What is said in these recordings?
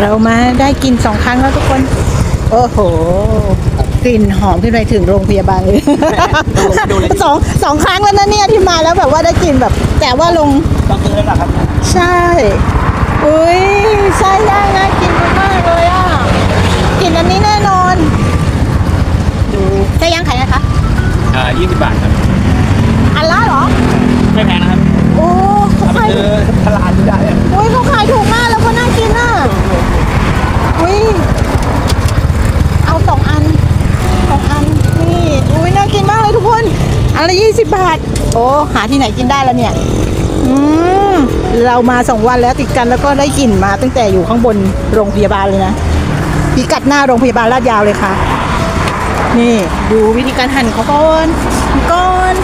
เรามาได้กินสองครั้งแล้วทุกคน โอ้โห กลิ่นหอมขึ้นไปถึงโรงพยาบาลเลยสองสองครั้งแล้วนะเนี่ยที่มาแล้วแบบว่าได้กลิ่นแบบ แต่ว่าลงต้องซื้อแล้วเหรอครับ ใช่ อุ้ยไส้ย่างน่ากินมากๆเลยอะกลิ่นอันนี้แน่นอน ดูไส้ย่างขายนะคะ อ่า20 บาทครับ อันละเหรอ ไม่แพงนะครับ โอ้เขา ถ้าไป ขาย ซื้อตลาดดูได้อะ อุ้ยเขาขายถูกมากแล้วก็น่ากินอะ อุ้ย เอาสองอันสองอัน นี่ อุ้ยน่ากินมากเลยทุกคน อันละยี่สิบบาท โอ้ หาที่ไหนกินได้แล้วเนี่ย อืม เรามาสองวันแล้วติดกันแล้วก็ได้กลิ่นมาตั้งแต่อยู่ข้างบนโรงพยาบาลเลยนะพิกัดหน้าโรงพยาบาลลาดยาวเลยค่ะ นี่ดูวิธีการหั่นเขาก่อนก่อน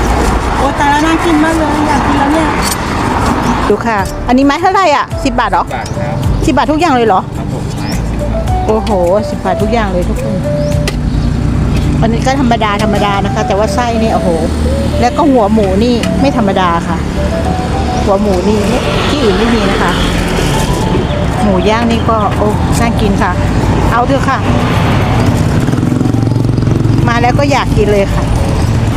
โอ้ตายแล้วน่ากินมากเลยอยากกินแล้วเนี่ย ดูค่ะ อันนี้ไม้เท่าไหร่อะสิบบาทเหรอบาทครับสิบบาททุกอย่างเลยเหรอ ครับผมใช่สิบบาทโอ้โหสิบบาททุกอย่างเลยทุกคน อันนี้ก็ธรรมดาธรรมดานะคะ แต่ว่าไส้นี่โอ้โห แล้วก็หัวหมูนี่ไม่ธรรมดาค่ะ หัวหมูนี่ที่อื่นไม่มีนะคะ หมูย่างนี่ก็โอ้น่ากินค่ะ เอาเถอะค่ะ มาแล้วก็อยากกินเลยค่ะ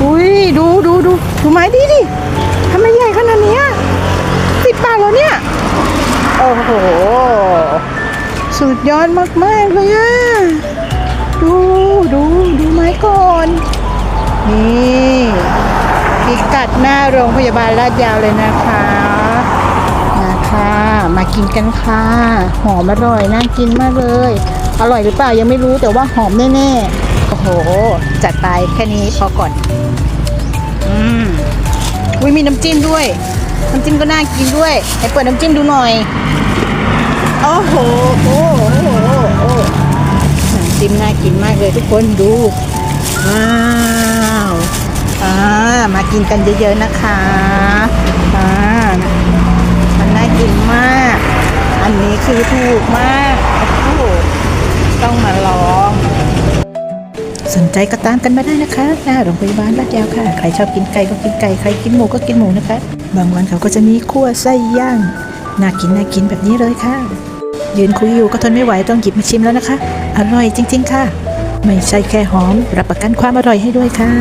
อุ้ยดูดูดูดูไม้ดีดิทำไมใหญ่ขนาดนี้ยสิบบาทแล้วเนี่ย โอ้โห สุดยอดมากๆเลยอะดูดู ก่อน นี่พิกัดหน้าโรงพยาบาลลาดยาวเลยนะคะนะคะมากินกันค่ะ หอมอร่อยน่ากินมากเลย อร่อยหรือเปล่ายังไม่รู้แต่ว่าหอมแน่ๆ โอ้โห จัดไปแค่นี้พอก่อน อืมอุ้ยมีน้ำจิ้มด้วย น้ำจิ้มก็น่ากินด้วยให้เปิดน้ำจิ้มดูหน่อยโอ้โหโอ้โหโอ้โหโอ้โหน้ำจิ้มน่ากินมากเลยทุกคนดู ว้าวอ่ามากินกันเยอะๆนะคะอ่ามันน่ากินมาก อันนี้คือถูกมากโอ้โหต้องมาลอง สนใจก็ตามกันมาได้นะคะหน้าโรงพยาบาลลาดยาวค่ะ ใครชอบกินไก่ก็กินไก่ ใครกินหมูก็กินหมูนะคะ บางวันเขาก็จะมีคั่วไส้ย่าง น่ากินน่ากินแบบนี้เลยค่ะ ยืนคุยอยู่ก็ทนไม่ไหวต้องหยิบมาชิมแล้วนะคะ อร่อยจริง ๆ ค่ะ ไม่ใช่แค่หอม รับประกันความอร่อยให้ด้วยค่ะ